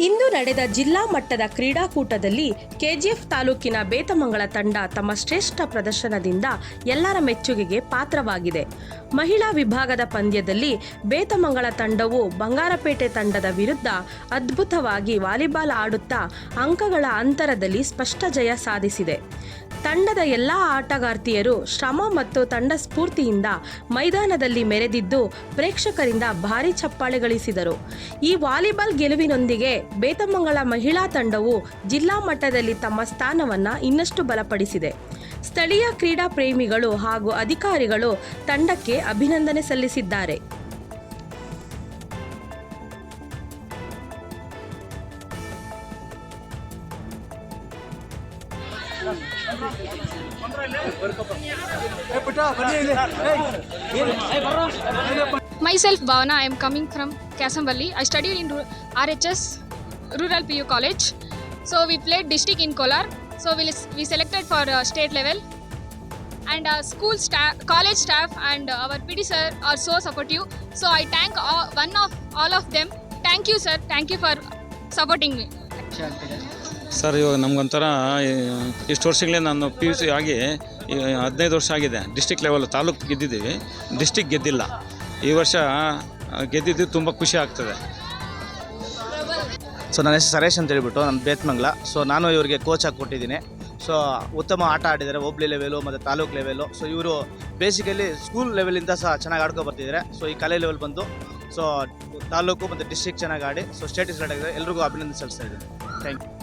ಇಂದು ನಡೆದ ಜಿಲ್ಲಾ ಮಟ್ಟದ ಕ್ರೀಡಾಕೂಟದಲ್ಲಿ ಕೆಜಿಎಫ್ ತಾಲೂಕಿನ ಬೇತಮಂಗಳ ತಂಡ ತಮ್ಮ ಶ್ರೇಷ್ಠ ಪ್ರದರ್ಶನದಿಂದ ಎಲ್ಲರ ಮೆಚ್ಚುಗೆಗೆ ಪಾತ್ರವಾಗಿದೆ. ಮಹಿಳಾ ವಿಭಾಗದ ಪಂದ್ಯದಲ್ಲಿ ಬೇತಮಂಗಲ ತಂಡವು ಬಂಗಾರಪೇಟೆ ತಂಡದ ವಿರುದ್ಧ ಅದ್ಭುತವಾಗಿ ವಾಲಿಬಾಲ್ ಆಡುತ್ತಾ ಅಂಕಗಳ ಅಂತರದಲ್ಲಿ ಸ್ಪಷ್ಟ ಜಯ ಸಾಧಿಸಿದೆ. ತಂಡದ ಎಲ್ಲ ಆಟಗಾರ್ತಿಯರು ಶ್ರಮ ಮತ್ತು ತಂಡ ಸ್ಫೂರ್ತಿಯಿಂದ ಮೈದಾನದಲ್ಲಿ ಮೆರೆದಿದ್ದು ಪ್ರೇಕ್ಷಕರಿಂದ ಭಾರಿ ಚಪ್ಪಾಳೆ ಗಳಿಸಿದರು. ಈ ವಾಲಿಬಾಲ್ ಗೆಲುವಿನೊಂದಿಗೆ ಬೇತಮಂಗಲ ಮಹಿಳಾ ತಂಡವು ಜಿಲ್ಲಾ ಮಟ್ಟದಲ್ಲಿ ತಮ್ಮ ಸ್ಥಾನವನ್ನು ಇನ್ನಷ್ಟು ಬಲಪಡಿಸಿದೆ. ಸ್ಥಳೀಯ ಕ್ರೀಡಾ ಪ್ರೇಮಿಗಳು ಹಾಗೂ ಅಧಿಕಾರಿಗಳು ತಂಡಕ್ಕೆ ಅಭಿನಂದನೆ ಸಲ್ಲಿಸಿದ್ದಾರೆ. Myself Bhavana, I am coming from I I studied in RHS Rural PU College. So we played district in Kolar. So we, we selected for uh, state level. And uh, school staff, college staff, and uh, our PD sir are so supportive. So I thank all, one of all of them. Thank you, sir. Thank you for supporting me. Sir ಇವಾಗ ನಮಗೊಂಥರ ಇಷ್ಟು ವರ್ಷಗಳೇ ನಾನು P U C ಆಗಿ ಈ ಹದಿನೈದು ವರ್ಷ ಆಗಿದೆ ಡಿಸ್ಟಿಕ್ ಲೆವೆಲ್ ತಾಲೂಕು ಗೆದ್ದಿದ್ದೀವಿ ಡಿಸ್ಟಿಕ್ ಗೆದ್ದಿಲ್ಲ ಈ ವರ್ಷ ಗೆದ್ದಿದ್ದು ತುಂಬ ಖುಷಿ ಆಗ್ತದೆ ಸೊ ನನ್ನ ಹೆಸರು ಸರೇಶ್ ಅಂತ ಹೇಳ್ಬಿಟ್ಟು ನಾನು ಬೇತ್ಮಂಗ್ಲ. ಸೊ ನಾನು ಇವರಿಗೆ ಕೋಚ್ ಆಗಿ ಕೊಟ್ಟಿದ್ದೀನಿ. ಸೊ ಉತ್ತಮ ಆಟ ಆಡಿದ್ದಾರೆ ಹೋಬ್ಳಿ ಲೆವೆಲು ಮತ್ತು ತಾಲೂಕು ಲೆವೆಲು ಸೊ ಇವರು ಬೇಸಿಕಲಿ ಸ್ಕೂಲ್ ಲೆವೆಲಿಂದ ಸಹ ಚೆನ್ನಾಗಿ ಆಡ್ಕೊ ಬರ್ತಿದ್ದಾರೆ. ಸೊ ಈ ಕಲೆ ಲೆವೆಲ್ ಬಂದು ಸೊ ತಾಲೂಕು ಮತ್ತು ಡಿಸ್ಟ್ರಿಕ್ಟ್ ಚೆನ್ನಾಗಿ ಆಡಿ ಸೊ ಸ್ಟೇಟ್ ಸೆಲೆಕ್ಟ್ ಆಗಿದೆ ಎಲ್ರಿಗೂ ಅಭಿನಂದನೆ ಸಲ್ಲಿಸ್ತಾ ಇದ್ದೀನಿ. Thank you